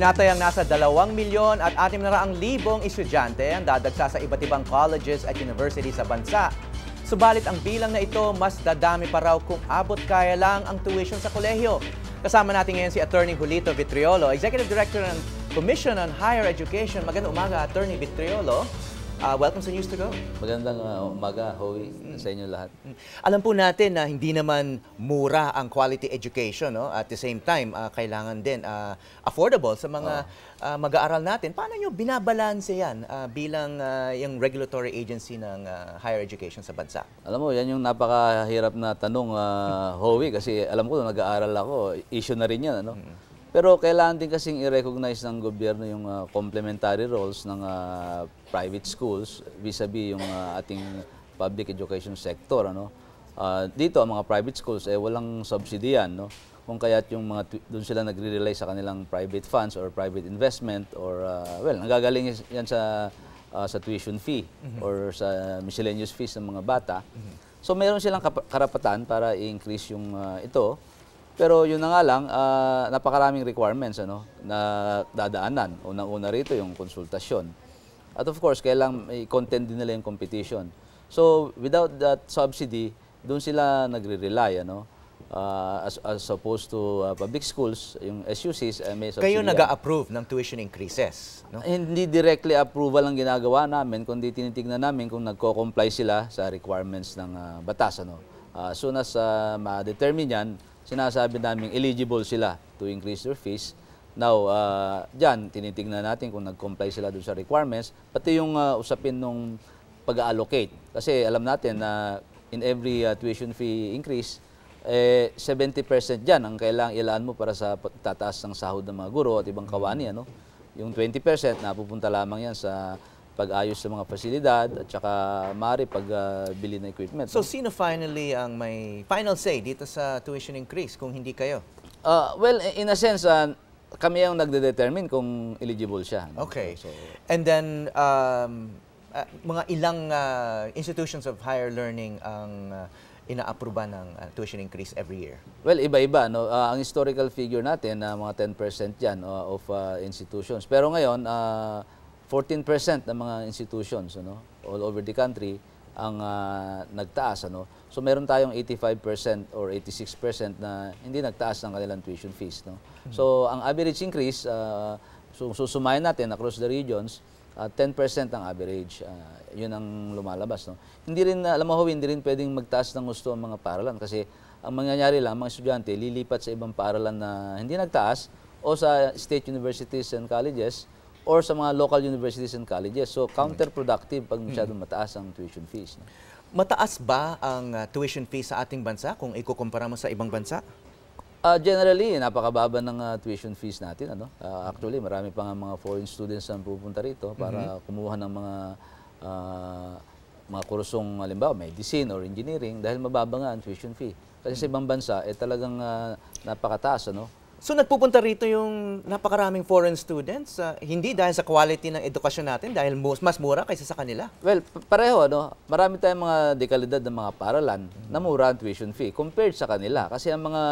Tinatayang nasa 2 milyon at 600 libong estudyante ang dadagsa sa iba't ibang colleges at university sa bansa. Subalit ang bilang na ito mas dadami pa raw kung abot kaya lang ang tuition sa kolehiyo. Kasama natin ngayon si Attorney Julito Vitriolo, Executive Director ng Commission on Higher Education. Magandang umaga, Attorney Vitriolo. Uh, welcome sa News to Go. Magandang uh, umaga, Howie, sa inyo lahat. Alam po natin na hindi naman mura ang quality education. No? At the same time, uh, kailangan din uh, affordable sa mga uh, mag-aaral natin. Paano nyo binabalanse yan uh, bilang uh, yung regulatory agency ng uh, higher education sa bansa? Alam mo, yan yung napakahirap na tanong, uh, Howie, kasi alam ko, nag-aaral ako, issue na rin yan. Ano? Pero kailangan din kasing i-recognize ng gobyerno yung uh, complementary roles ng uh, private schools vis-a-vis yung uh, ating public education sector. Ano? Uh, dito, ang mga private schools, eh, walang subsidy yan. No? Kung kaya't yung mga doon sila nagre-rely sa kanilang private funds or private investment or, uh, well, nagagaling yan sa, uh, sa tuition fee mm-hmm. or sa miscellaneous fees ng mga bata. Mm-hmm. So, meron silang karapatan para i-increase yung uh, ito pero yun na nga lang, uh, napakaraming requirements ano, na dadaanan. Unang-una rito yung konsultasyon. At of course, kailangan i-content din nila yung competition. So, without that subsidy, doon sila nagre-rely. Ano? Uh, as, as opposed to uh, public schools, yung SUCs, uh, may subsidy. Kayo nag-approve ng tuition increases? No? Hindi directly approval ang ginagawa namin, kundi tinitignan namin kung nagko-comply sila sa requirements ng uh, batas. Ano? Uh, soon as uh, ma-determine yan, sinasabi namin eligible sila to increase their fees. Now, uh, dyan, tinitingnan natin kung nag-comply sila doon sa requirements, pati yung uh, usapin nung pag-allocate. Kasi alam natin na in every uh, tuition fee increase, eh, 70% dyan ang kailangang ilaan mo para sa tataas ng sahod ng mga guro at ibang kawani. Ano? Yung 20% napupunta lamang yan sa pag-ayos sa mga pasilidad at saka maaari pagbili uh, ng equipment. So sino finally ang may final say dito sa tuition increase kung hindi kayo? Uh, well, in a sense, uh, kami ang nagde-determine kung eligible siya. No? Okay. So, And then, um, uh, mga ilang uh, institutions of higher learning ang uh, ina-aproba ng uh, tuition increase every year? Well, iba-iba. No? Uh, ang historical figure natin, uh, mga 10% yan uh, of uh, institutions. Pero ngayon, uh, 14% ng mga institutions ano, all over the country ang uh, nagtaas. Ano. So meron tayong 85% or 86% na hindi nagtaas ng kanilang tuition fees. No. Mm-hmm. So ang average increase, uh, so, susumayin natin across the regions, uh, 10% ang average. Uh, yun ang lumalabas. No. Hindi rin, alam mo, hindi rin pwedeng magtaas ng gusto ang mga paaralan kasi ang mangyayari lang, mga estudyante lilipat sa ibang paaralan na hindi nagtaas o sa state universities and colleges or sa mga local universities and colleges. So counterproductive pag masyadong mataas ang tuition fees. No? Mataas ba ang uh, tuition fees sa ating bansa kung ikukumpara mo sa ibang bansa? Uh, generally, napakababa ng uh, tuition fees natin. Ano? Uh, actually, marami pa nga mga foreign students na pupunta rito para mm-hmm. kumuha ng mga uh, mga kursong, halimbawa, medicine or engineering dahil mababa nga ang tuition fee. Kasi sa ibang bansa, eh, talagang uh, napakataas. Ano? So nagpupunta rito yung napakaraming foreign students, uh, hindi dahil sa quality ng edukasyon natin, dahil mas, mas mura kaysa sa kanila? Well, pareho, ano? marami tayong mga dekalidad ng mga paralan mm-hmm. na mura ang tuition fee compared sa kanila. Kasi ang mga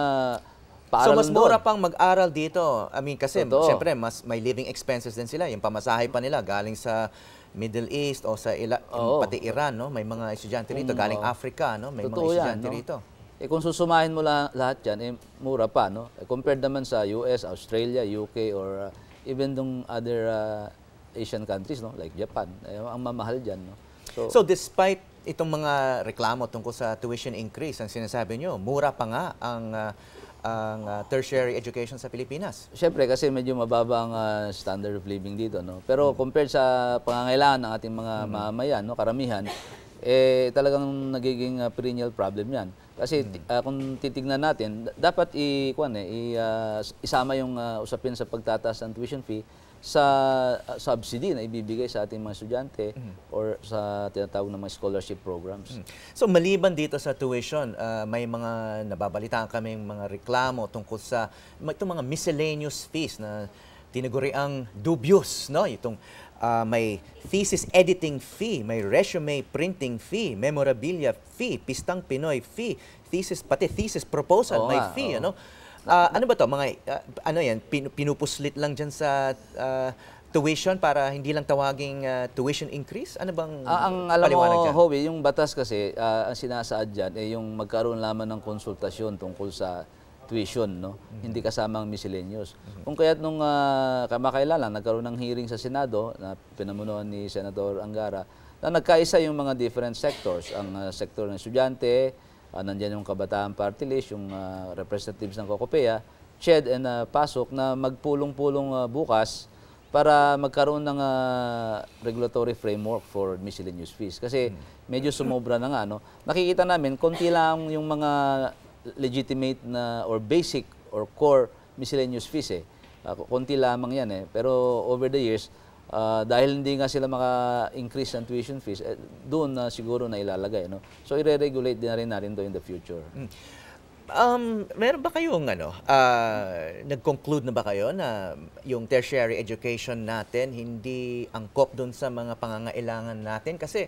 paaralan So mas mura doon, pang mag-aral dito. I mean, kasi Totoo. siyempre, mas may living expenses din sila. Yung pamasahe pa nila galing sa Middle East o sa ila, pati Iran, no? may mga estudyante rito, galing Africa, no? may Totoo mga estudyante yan, no? rito. Eh kung susumahin mo la, lahat yan, eh, mura pa. No? Eh, compared naman sa US, Australia, UK, or uh, even dong other uh, Asian countries, no? like Japan, eh, ang mamahal dyan. No? So, so despite itong mga reklamo tungkol sa tuition increase, ang sinasabi nyo, mura pa nga ang uh, ang uh, tertiary education sa Pilipinas. Siyempre kasi medyo mababa ang uh, standard of living dito no. Pero hmm. compared sa pangangailangan ng ating mga hmm. mamamayan no, karamihan eh talagang nagiging uh, perennial problem 'yan. Kasi uh, kung titignan natin, dapat i, kuan eh, i, uh, isama yung uh, usapin sa pagtataas ng tuition fee sa uh, subsidy na ibibigay sa ating mga estudyante mm-hmm. or sa tinatawag na mga scholarship programs. Mm-hmm. So maliban dito sa tuition, uh, may mga nababalitaan kami mga reklamo tungkol sa itong mga miscellaneous fees na tinaguri ang dubious, no? Itong uh, may thesis editing fee, may resume printing fee, memorabilia fee, pistang Pinoy fee, thesis pati thesis proposal Oo may fee, oo. ano? Ah, ano ba to? Mga, ah, ano yan, pin- pinupuslit lang dyan sa ah, tuition para hindi lang tawaging ah, tuition increase? Ano bang Ah, ang alam mo, dyan? Howie, yung batas kasi, ah, ang sinasaad dyan, eh, yung magkaroon lamang ng konsultasyon tungkol sa tuition, no? Hindi kasama ang miscellaneous. Kung kaya't nung uh, kamakailan lang, nagkaroon ng hearing sa Senado na pinamunuan ni Senator Angara, na nagkaisa yung mga different sectors. Ang ah, sektor ng estudyante, uh, nandyan yung kabataan party list, yung ah, representatives ng Kokopea, CHED and ah, PASOK na magpulong-pulong ah, bukas para magkaroon ng ah, regulatory framework for miscellaneous fees. Kasi medyo sumobra na nga. No? Nakikita namin, konti lang yung mga legitimate na or basic or core miscellaneous fees. Eh. Ah, konti lamang yan. Eh. Pero over the years, ah, dahil hindi nga sila maka-increase ng tuition fees, eh, doon na siguro na ilalagay. No? So, i-regulate din na rin natin to in the future. Um, meron ba kayong ano, ah, nag-conclude na ba kayo na yung tertiary education natin hindi angkop dun sa mga pangangailangan natin? Kasi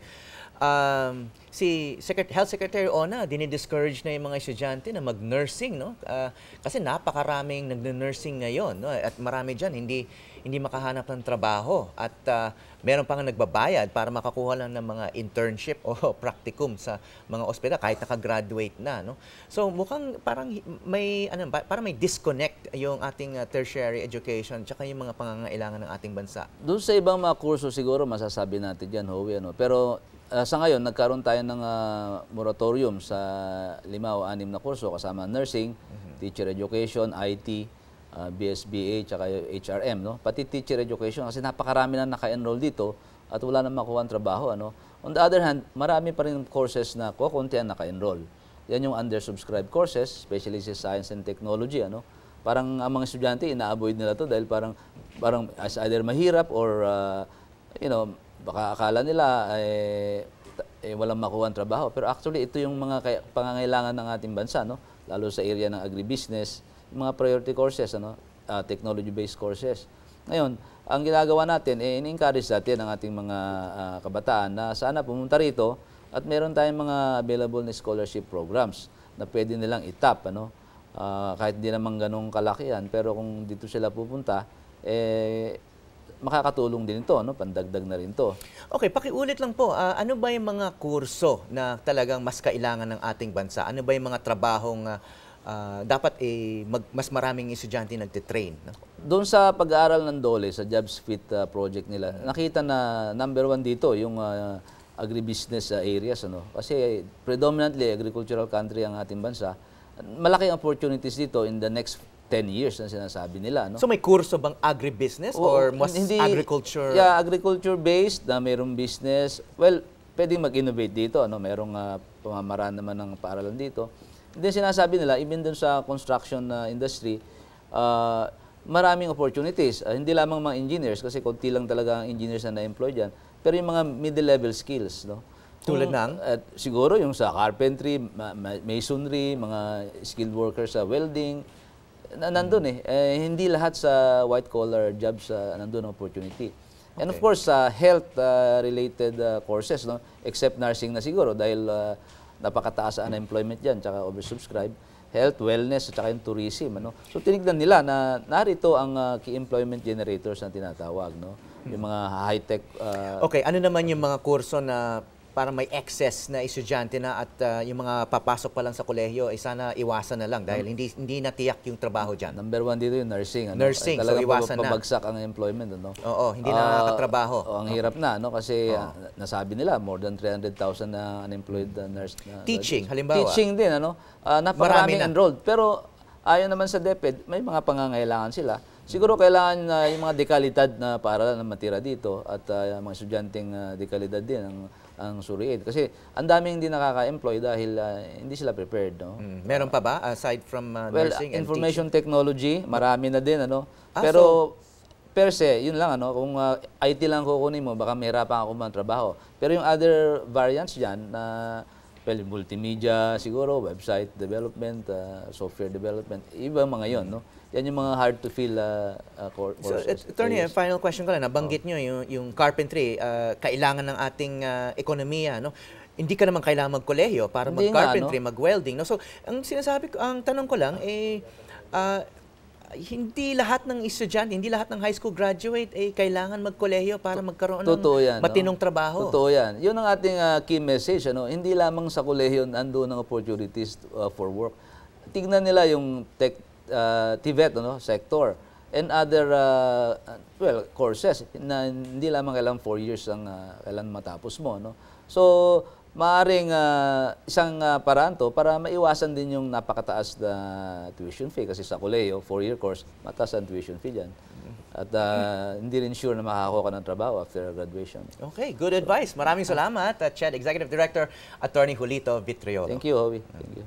um, si Secret- Health Secretary Ona, dinidiscourage na yung mga estudyante na mag-nursing, no? Ah, kasi napakaraming nag-nursing ngayon, no? At marami dyan hindi hindi makahanap ng trabaho at ah, meron pa nga nagbabayad para makakuha lang ng mga internship o practicum sa mga ospital kahit nakagraduate na no so mukhang parang may ano parang may disconnect yung ating ah, tertiary education tsaka yung mga pangangailangan ng ating bansa Doon sa ibang mga kurso siguro masasabi natin dyan, Howie. Ano? Pero ah, sa ngayon, nagkaroon tayo ng ah, moratorium sa lima o anim na kurso kasama nursing, teacher education, IT, ah, BSBA, tsaka HRM. No? Pati teacher education kasi napakarami na naka-enroll dito at wala na makuha ang trabaho. Ano? On the other hand, marami pa rin courses na kukunti ang naka-enroll. Yan yung undersubscribed courses, especially sa science and technology. Ano? Parang ang mga estudyante, ina-avoid nila to dahil parang, parang as either mahirap or, uh, you know, baka akala nila eh, eh, walang makuha ang trabaho. Pero actually, ito yung mga kaya- pangangailangan ng ating bansa, no? lalo sa area ng agribusiness, yung mga priority courses, ano? Ah, technology-based courses. Ngayon, ang ginagawa natin, eh, in-encourage natin ang ating mga ah, kabataan na sana pumunta rito at meron tayong mga available na scholarship programs na pwede nilang itap. Ano? Ah, kahit di naman ganong kalaki yan, pero kung dito sila pupunta, eh, makakatulong din ito, no? pandagdag na rin to. Okay, pakiulit lang po, ah, ano ba yung mga kurso na talagang mas kailangan ng ating bansa? Ano ba yung mga trabahong ah, ah, dapat eh, mag- mas maraming estudyante nagtitrain? No? Doon sa pag-aaral ng DOLE, sa Jobs Fit uh, project nila, nakita na number one dito yung uh, agribusiness uh, areas. Ano? Kasi predominantly agricultural country ang ating bansa. Malaking opportunities dito in the next 10 years na sinasabi nila. No? So may kurso bang agribusiness Oo, or mas hindi- agriculture? Yeah, agriculture-based na mayroong business. Well, pwedeng mag-innovate dito. Ano? Merong uh, pamamaraan naman ng paaralan dito. And then sinasabi nila, even dun sa construction uh, industry, uh, maraming opportunities. Uh, hindi lamang mga engineers, kasi konti lang talaga ang engineers na na-employ dyan. Pero yung mga middle-level skills, no? Tulad ng? uh, siguro yung sa carpentry, ma- ma- masonry, mga skilled workers sa welding, na nandun eh. Eh, Hindi lahat sa white-collar jobs uh, nandun ang opportunity. And of Okay. course, sa health-related courses, no? except nursing na siguro dahil uh, napakataas ang unemployment dyan, tsaka oversubscribed, health, wellness, at saka yung tourism. Ano? So tinignan nila na narito ang uh, key employment generators na tinatawag. No? Yung mga high-tech uh, Okay, ano naman yung mga kurso na parang may excess na estudyante na at ah, yung mga papasok pa lang sa kolehiyo ay sana iwasan na lang dahil hindi hindi natiyak yung trabaho diyan. Number one dito yung nursing. Ano? Nursing, Ay, so iwasan na. pabagsak ang employment. Ano? Oo, hindi Ah, na nakakatrabaho. oh, ang hirap na, no? Kasi ah, nasabi nila, more than 300,000 na unemployed na nurse. Na, Teaching, halimbawa. Teaching din, ano? Ah, Marami napakaraming na. enrolled. Pero ayon naman sa DepEd, may mga pangangailangan sila. Siguro kailangan na yung mga dekalidad na paaralan na matira dito at ah, mga estudyanteng uh, dekalidad din ang ang suriin. Kasi ang daming hindi nakaka-employ dahil ah, hindi sila prepared, no? Mm, Meron pa ba aside from ah, Well, nursing and information technology, marami na din ano. Ah, Pero per se, yun lang ano, kung uh, IT lang kukunin mo, baka mahirapan ako ng trabaho. Pero yung other variants diyan na well, multimedia siguro, website development, uh, software development, iba mga yon, no. Yan yung mga hard to fill uh, uh, cour- So, courses. at- attorney, areas. final question ko lang. Nabanggit nyo yung, yung carpentry, ah, kailangan ng ating ah, ekonomiya. No? hindi ka naman kailangan magkolehiyo para mag-carpentry, mag-welding. No? So, ang sinasabi ko, ang tanong ko lang, eh, ah, hindi lahat ng estudyante, hindi lahat ng high school graduate eh kailangan magkolehiyo para magkaroon Totoo ng yan. no? matinong trabaho. Totoo yan. Yun ang ating ah, key message. Ano? Hindi lamang sa kolehiyo ando ng opportunities ah, for work. Tignan nila yung tech, ah, TVET ano, sector and other ah, well courses na hindi lamang kailangan 4 years ang ah, kailan matapos mo. No? So, maaring ah, isang ah, paraan to para maiwasan din yung napakataas na tuition fee kasi sa kolehiyo, 4-year course, mataas ang tuition fee dyan. At ah, hindi rin sure na makakakuha ka ng trabaho after graduation. Okay, good advice. Maraming salamat, uh, Ched Executive Director, Attorney Julito Vitriolo. Thank you, Howie. Thank you.